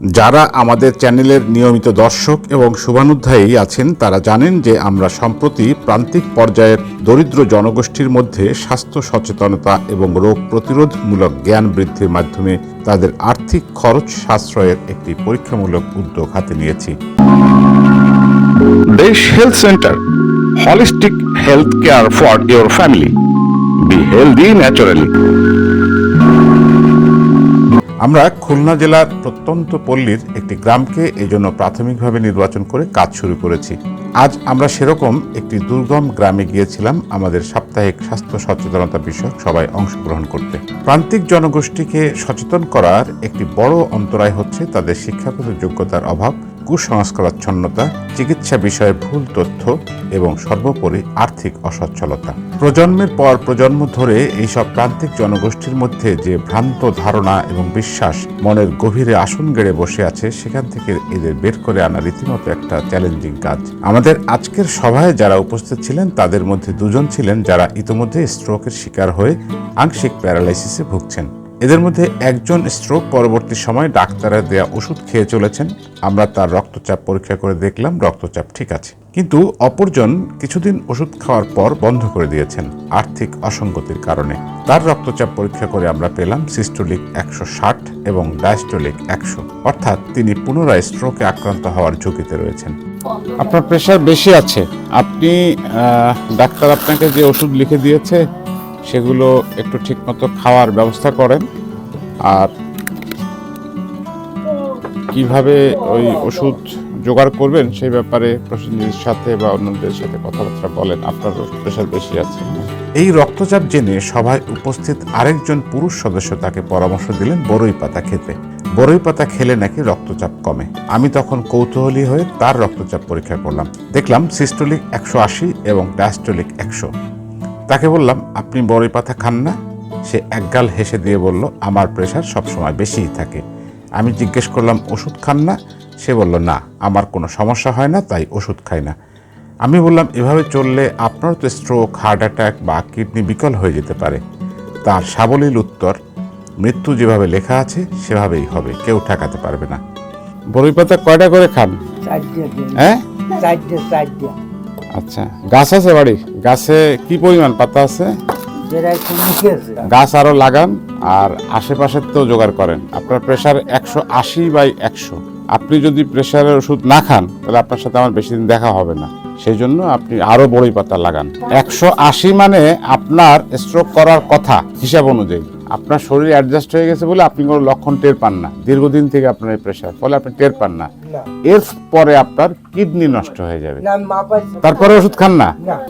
যারা আমাদের চ্যানেলের নিয়মিত দর্শক এবং শুভানুধ্যায়ী আছেন, তারা জানেন যে আমরা সম্প্রতি প্রান্তিক পর্যায়ের দরিদ্র জনগোষ্ঠীর মধ্যে স্বাস্থ্য সচেতনতা এবং রোগ প্রতিরোধমূলক জ্ঞান বৃদ্ধির মাধ্যমে তাদের আর্থিক খরচ সাশ্রয়ের একটি পরীক্ষামূলক উদ্যোগ হাতে নিয়েছি Desh Health Center Holistic Health Care for your family. Be healthy naturally. আমরা খুলনা জেলার প্রত্যন্ত পল্লীর একটি গ্রামকে এই জন্য প্রাথমিকভাবে নির্বাচন করে কাজ শুরু করেছি। আজ আমরা সেরকম একটি দুর্গম গ্রামে গিয়েছিলাম আমাদের সাপ্তাহিক স্বাস্থ্য সচেতনতা বিষয়ক সবাই অংশগ্রহণ করতে। প্রান্তিক জনগোষ্ঠীকে সচেতন করার একটি বড় অন্তরায় হচ্ছে তাদের শিক্ষাগত যোগ্যতার অভাব কুসংস্কারাচ্ছন্নতা, চিকিৎসা বিষয়ে ভুল তথ্য এবং সর্বোপরি আর্থিক অসচ্ছলতা। প্রজন্মের পর প্রজন্ম ধরে এইসব প্রান্তিক জনগোষ্ঠীর মধ্যে যে ভ্রান্ত ধারণা এবং বিশ্বাস মনের গভীরে আসন গেড়ে বসে আছে, সেখান থেকে এদের বের করে আনা রীতিমতো একটা চ্যালেঞ্জিং কাজ। আমাদের আজকের সভায় যারা উপস্থিত ছিলেন, তাদের মধ্যে দুজন ছিলেন যারা ইতোমধ্যে স্ট্রোকের শিকার হয়ে আংশিক প্যারালাইসিসে ভুগছেন। এদের মধ্যে একজন স্ট্রোক পরবর্তী সময় ডাক্তারের দেয়া ওষুধ খেয়ে চলেছেন। আমরা তার রক্তচাপ পরীক্ষা করে দেখলাম, রক্তচাপ ঠিক আছে। কিন্তু অপরজন কিছুদিন ওষুধ খাওয়ার পর বন্ধ করে দিয়েছেন আর্থিক অসঙ্গতির কারণে। তার রক্তচাপ পরীক্ষা করে আমরা পেলাম সিস্টোলিক একশো ষাট এবং ডায়াস্টোলিক একশো। অর্থাৎ তিনি পুনরায় স্ট্রোকে আক্রান্ত হওয়ার ঝুঁকিতে রয়েছেন। আপনার প্রেশার বেশি আছে। আপনি ডাক্তার আপনাকে যে ওষুধ লিখে দিয়েছে সেগুলো একটু ঠিকমতো খাওয়ার ব্যবস্থা করেন। আর কীভাবে ওই ওষুধ জোগাড় করবেন সেই ব্যাপারে প্রসেনজিতের সাথে বা অন্যদের সাথে কথাবার্তা বলেন। আপনার প্রেশার বেশি আছে। এই রক্তচাপ জেনে সভায় উপস্থিত আরেকজন পুরুষ সদস্য তাকে পরামর্শ দিলেন বড়ই পাতা খেতে। বড়ই পাতা খেলে নাকি রক্তচাপ কমে। আমি তখন কৌতূহলী হয়ে তার রক্তচাপ পরীক্ষা করলাম। দেখলাম সিস্টোলিক একশো আশি এবং ডায়াস্টোলিক একশো। তাকে বললাম আপনি বড়ই পাতা খান না। সে একগাল হেসে দিয়ে বলল আমার প্রেশার সবসময় বেশিই থাকে। আমি জিজ্ঞেস করলাম ওষুধ খান না? সে বলল না আমার কোনো সমস্যা হয় না তাই ওষুধ খাই না। আমি বললাম এভাবে চললে আপনার তো স্ট্রোক হার্ট অ্যাটাক বা কিডনি বিকল হয়ে যেতে পারে। তার সাবলীল উত্তর মৃত্যু যেভাবে লেখা আছে সেভাবেই হবে কেউ ঠেকাতে পারবে না। বড়ই পাতা কয়টা করে খান? হ্যাঁ? আচ্ছা গাছ আছে বাড়ি গাছে কি পরিমাণ পাতা আছে? গাছ আরও লাগান আর আশেপাশের তো জোগাড় করেন। আপনার প্রেশার একশো আশি বাই একশো। আপনি যদি প্রেশারের ওষুধ না খান তাহলে আপনার সাথে আমার বেশি দিন দেখা হবে না। সেই জন্য আপনি আরও বড়ই পাতা লাগান। একশো আশি মানে আপনার স্ট্রোক করার কথা হিসাব অনুযায়ী। আপনার শরীর অ্যাডজাস্ট হয়ে গেছে বলে আপনি কোনো লক্ষণ টের পান না। দীর্ঘদিন থেকে আপনার এই প্রেশার ফলে আপনি টের পান না। এর পরে আপনার কিডনি নষ্ট হয়ে যাবে। তারপরে ওষুধ খান না।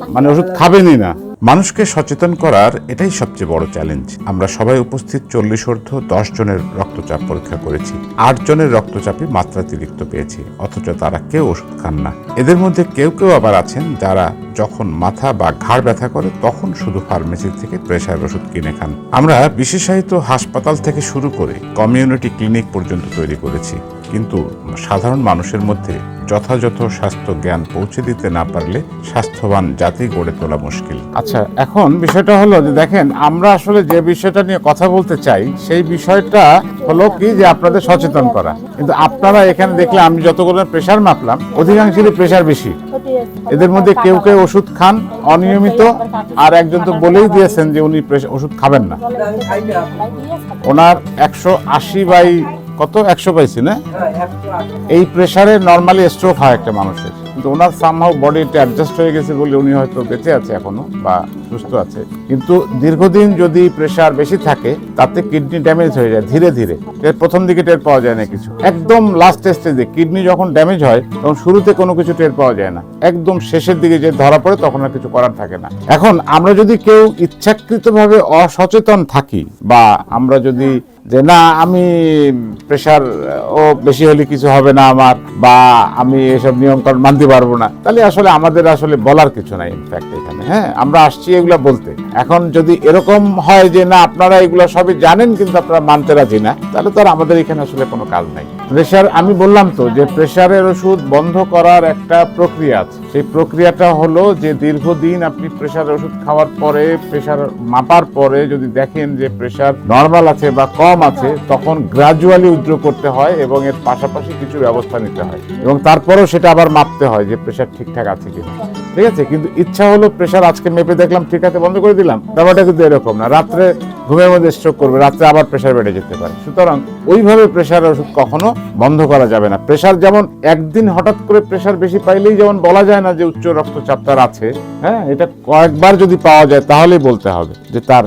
মানে ওষুধ খাবেনই না। মানুষকে সচেতন করার এটাই সবচেয়ে বড় চ্যালেঞ্জ আমরা সবাই উপস্থিত চল্লিশ অর্ধ দশ জনের রক্তচাপ পরীক্ষা করেছি। আট জনের রক্তচাপই মাত্রাতিরিক্ত পেয়েছি অথচ তারা কেউ ওষুধ খান না। এদের মধ্যে কেউ কেউ আবার আছেন যারা যখন মাথা বা ঘাড় ব্যথা করে তখন শুধু ফার্মেসি থেকে প্রেশার ওষুধ কিনে খান। আমরা বিশেষায়িত হাসপাতাল থেকে শুরু করে কমিউনিটি ক্লিনিক পর্যন্ত তৈরি করেছি। কিন্তু সাধারণ মানুষের মধ্যে যথাযথ স্বাস্থ্য জ্ঞান পৌঁছে দিতে না পারলে স্বাস্থ্যবান জাতি গড়ে তোলা মুশকিল। আচ্ছা এখন বিষয়টা হলো যে দেখেন, আমরা আসলে যে বিষয়টা নিয়ে কথা বলতে চাই, সেই বিষয়টা হলো কি যে আপনাদের সচেতন করা। কিন্তু আপনারা এখানে দেখলে আমি যতগুলো প্রেশার মাপলাম, অধিকাংশেরই প্রেশার বেশি। এদের মধ্যে কেউ কেউ ওষুধ খান অনিয়মিত, আর একজন তো বলেই দিয়েছেন যে উনি ওষুধ খাবেন না। ওনার একশো আশি বাই কত? একশো পাইছি, না। এই প্রেসারে নর্মালি স্ট্রোক হয় একটা মানুষের। কিন্তু ওনার সামহাও বডিটা অ্যাডজাস্ট হয়ে গেছে বলে উনি হয়তো বেঁচে আছে এখনও বা সুস্থ আছে। কিন্তু দীর্ঘদিন যদি প্রেশার বেশি থাকে, তাতে কিডনি ড্যামেজ হয়ে যায় ধীরে ধীরে। এর প্রথম দিকে টের পাওয়া যায় না কিছু। একদম লাস্ট স্টেজে কিডনি যখন ড্যামেজ হয়, তখন শুরুতে কোনো কিছু টের পাওয়া যায় না। একদম শেষের দিকে যে ধরা পড়ে, তখন আর কিছু করার থাকে না। এখন আমরা যদি কেউ ইচ্ছাকৃতভাবে অসচেতন থাকি বা আমরা যদি যে না, আমি প্রেশার ও বেশি হলে কিছু হবে না আমার, বা আমি এসব নিয়মকরণ মানতে পারব না। তাহলে আসলে আমাদের আসলে বলার কিছু নাই ইনফ্যাক্ট এখানে হ্যাঁ? আমরা আসছি এগুলো বলতে। এখন যদি এরকম হয় যে না, আপনারা এগুলো সবই জানেন, কিন্তু আপনারা মানতে রাজি না, তাহলে তো আর আমাদের এখানে আসলে কোনো কাজ নাই। প্রেশার আমি বললাম তো যে প্রেশারের ওষুধ বন্ধ করার একটা প্রক্রিয়া আছে। সেই প্রক্রিয়াটা হলো যে দীর্ঘদিন আপনি প্রেশারের ওষুধ খাওয়ার পরে প্রেশার মাপার পরে যদি দেখেন যে প্রেশার নর্মাল আছে বা কম আছে, তখন গ্রাজুয়ালি উইথড্র করতে হয় এবং এর পাশাপাশি কিছু ব্যবস্থা নিতে হয়। এবং তারপরেও সেটা আবার মাপতে হয় যে প্রেশার ঠিকঠাক আছে কিনা। ঠিক আছে? কিন্তু ইচ্ছা হলো প্রেশার আজকে মেপে দেখলাম, ঠিক আছে, বন্ধ করে দিলাম। ব্যাপারটা কিন্তু এরকম না। রাত্রে ঘুমের মধ্যে স্ট্রোক করবে, রাত্রে আবার প্রেশার বেড়ে যেতে পারে। সুতরাং ওইভাবে প্রেশার ওষুধ কখনো বন্ধ করা যাবে না। প্রেশার যেমন একদিন হঠাৎ করে প্রেশার বেশি পাইলেই যেমন বলা যায় না যে উচ্চ রক্তচাপ তার আছে হ্যাঁ এটা কয়েকবার যদি পাওয়া যায় তাহলেই বলতে হবে যে তার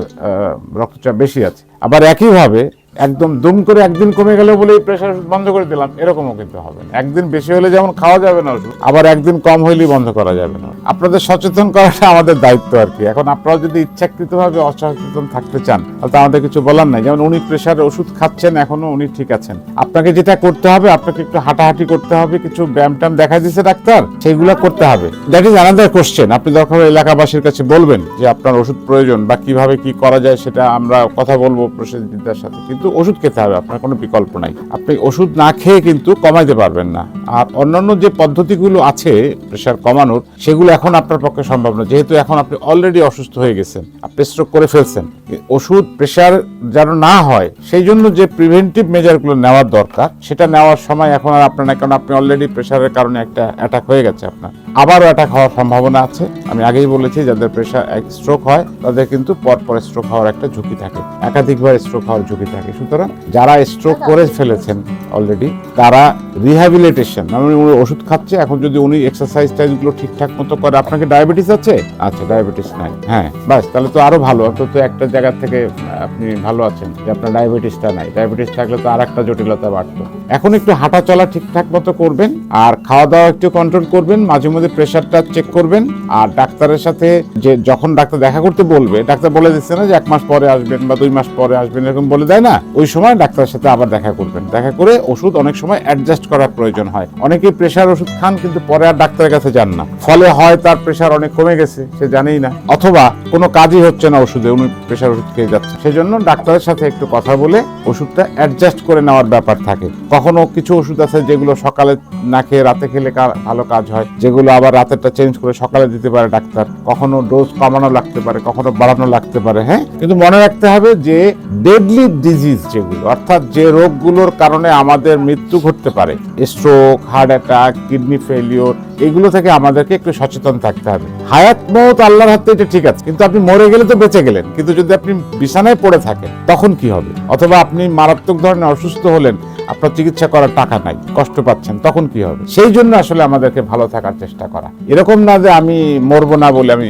রক্তচাপ বেশি আছে। আবার একইভাবে একদম দুম করে একদিন কমে গেল বলে প্রেশার ওষুধ বন্ধ করে দিলাম, এরকমও কিন্তু হবে না। একদিন বেশি হলে যেমন খাওয়া যাবে না ওষুধ আবার একদিন কম হইলেই বন্ধ করা যাবে না। আপনাদের সচেতন করাটা আমাদের দায়িত্ব আর কি। এখন আপনারা যদি ইচ্ছাকৃতভাবে অসচেতন থাকতে চান, তাহলে আমাদের কিছু বলার নাই। যেমন উনি প্রেশার ওষুধ খাচ্ছেন, এখনও উনি ঠিক আছেন। আপনাকে যেটা করতে হবে, আপনাকে একটু হাঁটাহাঁটি করতে হবে, কিছু ব্যায়াম ট্যাম দেখা দিচ্ছে ডাক্তার? সেইগুলো করতে হবে। দ্যাট ইজ আনাদার কোশ্চেন আপনি দরকার এলাকাবাসীর কাছে বলবেন যে আপনার ওষুধ প্রয়োজন বা কীভাবে কি করা যায়, সেটা আমরা কথা বলব প্রসেনজিৎদার সাথে। কিন্তু ওষুধ খেতে হবে, আপনার কোনো বিকল্প নাই। আপনি ওষুধ না খেয়ে কিন্তু কমাইতে পারবেন না। আর অন্যান্য যে পদ্ধতিগুলো আছে প্রেশার কমানোর, সেগুলো এখন আপনার পক্ষে সম্ভব না। যেহেতু এখন আপনি অলরেডি অসুস্থ হয়ে গেছেন, আপনি স্ট্রোক করে ফেলছেন। ওষুধ প্রেশার যেন না হয় সেই জন্য যে প্রিভেন্টিভ মেজারগুলো নেওয়ার দরকার সেটা নেওয়ার সময় এখন আর আপনার না কারণ আপনি অলরেডি প্রেশারের কারণে একটা অ্যাটাক হয়ে গেছে আপনার। আবারও অ্যাটাক হওয়ার সম্ভাবনা আছে। আমি আগেই বলেছি যাদের প্রেশার স্ট্রোক হয় তাদের কিন্তু পর পর স্ট্রোক হওয়ার একটা ঝুঁকি থাকে। একাধিকবার স্ট্রোক হওয়ার ঝুঁকি থাকে। সুতরাং যারা স্ট্রোক করে ফেলেছেন অলরেডি তারা রিহ্যাবিলিটেশন মানে উনি ওষুধ খাচ্ছে, এখন যদি উনি এক্সারসাইজ টাইজগুলো ঠিকঠাক মতো করে, আপনাকে ডায়াবেটিস আছে? আচ্ছা ডায়াবেটিস নাই। হ্যাঁ বাস, তাহলে তো আরও ভালো। অন্তত একটা জায়গা থেকে আপনি ভালো আছেন যে আপনার ডায়াবেটিসটা নাই। ডায়াবেটিস থাকলে তো আর একটা জটিলতা বাড়তো। এখন একটু হাঁটা চলা ঠিকঠাক মতো করবেন, আর খাওয়া দাওয়া একটু কন্ট্রোল করবেন, মাঝে মধ্যে প্রেশারটা চেক করবেন, আর ডাক্তারের সাথে যে যখন ডাক্তার দেখা করতে বলবে, ডাক্তার বলে দিচ্ছে না যে এক মাস পরে আসবেন বা দুই মাস পরে আসবেন, এরকম বলে দেয় না। ওই সময় ডাক্তারের সাথে আবার দেখা করবেন। দেখা করে ওষুধ অনেক সময় অ্যাডজাস্ট করার প্রয়োজন হয়। অনেকেই প্রেশার ওষুধ খান কিন্তু পরে আর ডাক্তারের কাছে যান না। ফলে হয় তার প্রেশার অনেক কমে গেছে, সে জানেই না। অথবা কোনো কাজই হচ্ছে না ওষুধে, উনি প্রেশার ওষুধ খেয়ে যাচ্ছে। সেই জন্য ডাক্তারের সাথে একটু কথা বলে ওষুধটা অ্যাডজাস্ট করে নেওয়ার ব্যাপার থাকে। কখনো কিছু ওষুধ আছে যেগুলো সকালে না খেয়ে রাতে খেলে ভালো কাজ হয়, যেগুলো আবার রাতেরটা চেঞ্জ করে সকালে দিতে পারে ডাক্তার। কখনো ডোজ কমানো লাগতে পারে, কখনো বাড়ানো লাগতে পারে হ্যাঁ? কিন্তু মনে রাখতে হবে যে ডেডলি ডিজিজ যেগুলো, অর্থাৎ যে রোগগুলোর কারণে আমাদের মৃত্যু ঘটতে পারে। Stroke heart attack kidney failure এগুলো থেকে আমাদেরকে একটু সচেতন থাকতে হবে। হায়াত মত আল্লাহর হাতে এটা ঠিক আছে, কিন্তু আপনি মরে গেলে তো বেঁচে গেলেন। কিন্তু যদি আপনি বিছানায় পড়ে থাকেন, তখন কি হবে? অথবা আপনি মারাত্মক ধরনের অসুস্থ হলেন, আপনার চিকিৎসা করার টাকা নাই, কষ্ট পাচ্ছেন, তখন কি হবে? সেই জন্য আসলে আমাদেরকে ভালো থাকার চেষ্টা করা। এরকম না যে আমি মরবো না বলে আমি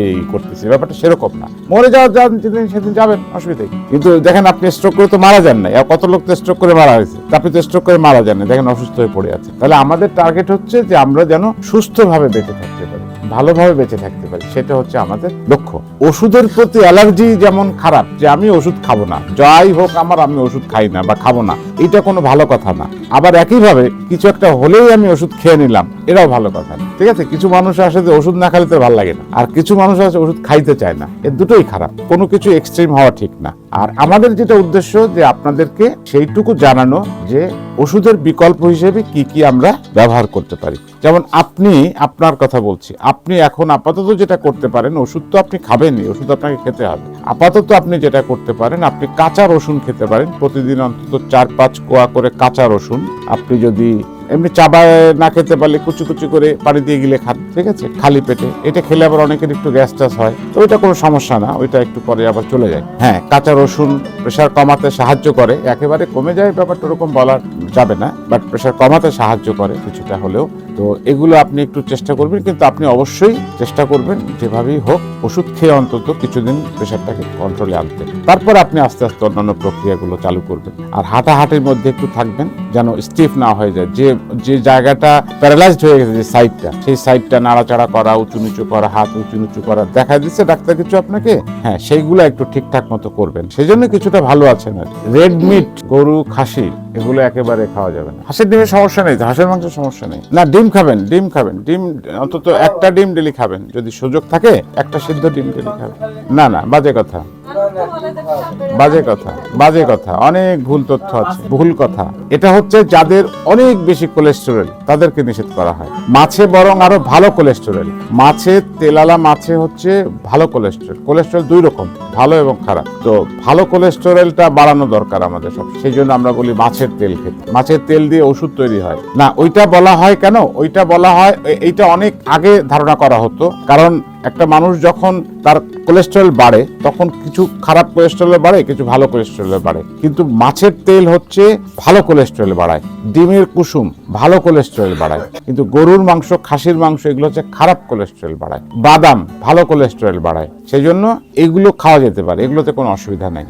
এই করতেছি, ব্যাপারটা সেরকম না। মরে যাওয়ার যান যেদিন সেদিন যাবেন অসুবিধা? কিন্তু দেখেন আপনি স্ট্রোক করে তো মারা যান নাই। আর কত লোক তো স্ট্রোক করে মারা হয়েছে? আপনি তো স্ট্রোক করে মারা যান না দেখেন অসুস্থ হয়ে পড়ে আছে। তাহলে আমাদের টার্গেট হচ্ছে যে আমরা যেন সুস্থভাবে বেঁচে থাকতে পারি, ভালোভাবে বেঁচে থাকতে পারি, সেটা হচ্ছে আমাদের লক্ষ্য। ওষুধের প্রতি অ্যালার্জি যেমন খারাপ যে আমি ওষুধ খাব না, যাই হোক আমার আমি ওষুধ খাই না বা খাব না, এটা কোনো ভালো কথা না। আবার একইভাবে কিছু একটা হলেই আমি ওষুধ খেয়ে নিলাম, এটাও ভালো কথা না। ঠিক আছে? কিছু মানুষ আসে যে ওষুধ না খেলে তো ভালো লাগে না। আর কিছু মানুষ আছে ওষুধ খাইতে চায় না এর দুটোই খারাপ। কোনো কিছু এক্সট্রিম হওয়া ঠিক না। আর আমাদের যেটা উদ্দেশ্য যে আপনাদেরকে সেইটুকু জানানো যে ওষুধের বিকল্প হিসেবে কি কি আমরা ব্যবহার করতে পারি। যেমন আপনি, আপনার কথা বলছি, আপনি এখন আপাতত যেটা করতে পারেন, ওষুধ তো আপনি খাবেনই ওষুধ আপনাকে খেতে হবে। আপাতত আপনি যেটা করতে পারেন, আপনি কাঁচা রসুন খেতে পারেন, প্রতিদিন অন্তত চার পাঁচ কোয়া করে কাঁচা রসুন। আপনি যদি এমনি চাবায় না খেতে পারলে কুচু কুচু করে পানি দিয়ে গেলে খান, ঠিক আছে? খালি পেটে। এটা খেলে আবার অনেকের একটু গ্যাস ট্যাস হয়। তো ওইটা কোনো সমস্যা না, ওইটা একটু পরে আবার চলে যায়। হ্যাঁ কাঁচা রসুন প্রেশার কমাতে সাহায্য করে। একেবারে কমে যায় ব্যাপারটা ওরকম বলা যাবে না বাট প্রেশার কমাতে সাহায্য করে কিছুটা হলেও। তো এগুলো আপনি একটু চেষ্টা করবেন, কিন্তু আপনি অবশ্যই চেষ্টা করবেন যেভাবেই হোক ওষুধ খেয়ে অন্তত কিছুদিন প্রেশারটাকে কন্ট্রোলে আনতে। তারপর আপনি আস্তে আস্তে অন্যান্য প্রক্রিয়াগুলো চালু করবেন। আর হাঁটাহাঁটির মধ্যে একটু থাকবেন যেন স্টিফ না হয়ে যায়। যে যে জায়গাটা প্যারালাইজড হয়ে গেছে যে সাইডটা সেই সাইডটা নাড়াচাড়া করা, উঁচু নিচু করা, হাত উঁচু নিচু করা, দেখা দিচ্ছে ডাক্তার কিছু আপনাকে? হ্যাঁ সেইগুলো একটু ঠিকঠাক মতো করবেন। সেই জন্য কিছুটা ভালো আছেন আর রেড মিট গরু, খাসি এগুলো একেবারে খাওয়া যাবে না। হাঁসের ডিমের সমস্যা নেই হাঁসের মাংসের সমস্যা নেই? না ডিম খাবেন ডিম খাবেন। ডিম অন্তত একটা ডিম ডেলি খাবেন। যদি সুযোগ থাকে একটা সিদ্ধ ডিম ডেলি খাবেন। না না বাজে কথা। বাজে কথা বাজে কথা, অনেক ভুল তথ্য আছে, ভুল কথা। এটা হচ্ছে যাদের অনেক বেশি কোলেস্টেরল তাদেরকে নিষেধ করা হয়। মাছে বরং আরও ভালো কোলেস্টেরল মাছে, তেলালা মাছে হচ্ছে ভালো কোলেস্টেরল কোলেস্টেরল দুই রকম, ভালো এবং খারাপ। তো ভালো কোলেস্টেরলটা বাড়ানো দরকার আমাদের সব সেই জন্য আমরা বলি মাছের তেল খেতে। মাছের তেল দিয়ে ওষুধ তৈরি হয়। না, ওইটা বলা হয় কেন? ওইটা বলা হয় এইটা অনেক আগে ধারণা করা হতো। কারণ একটা মানুষ যখন তার কোলেস্টেরল বাড়ে, তখন কিছু খারাপ কোলেস্টেরল বাড়ে, কিছু ভালো কোলেস্টেরল বাড়ে। কিন্তু মাছের তেল হচ্ছে ভালো কোলেস্টেরল বাড়ায়, ডিমের কুসুম ভালো কোলেস্টেরল বাড়ায়, কিন্তু গরুর মাংস, খাসির মাংস এগুলো হচ্ছে খারাপ কোলেস্টেরল বাড়ায়, বাদাম ভালো কোলেস্টেরল বাড়ায়। সেই জন্য এগুলো খাওয়া যেতে পারে, এগুলোতে কোনো অসুবিধা নেই।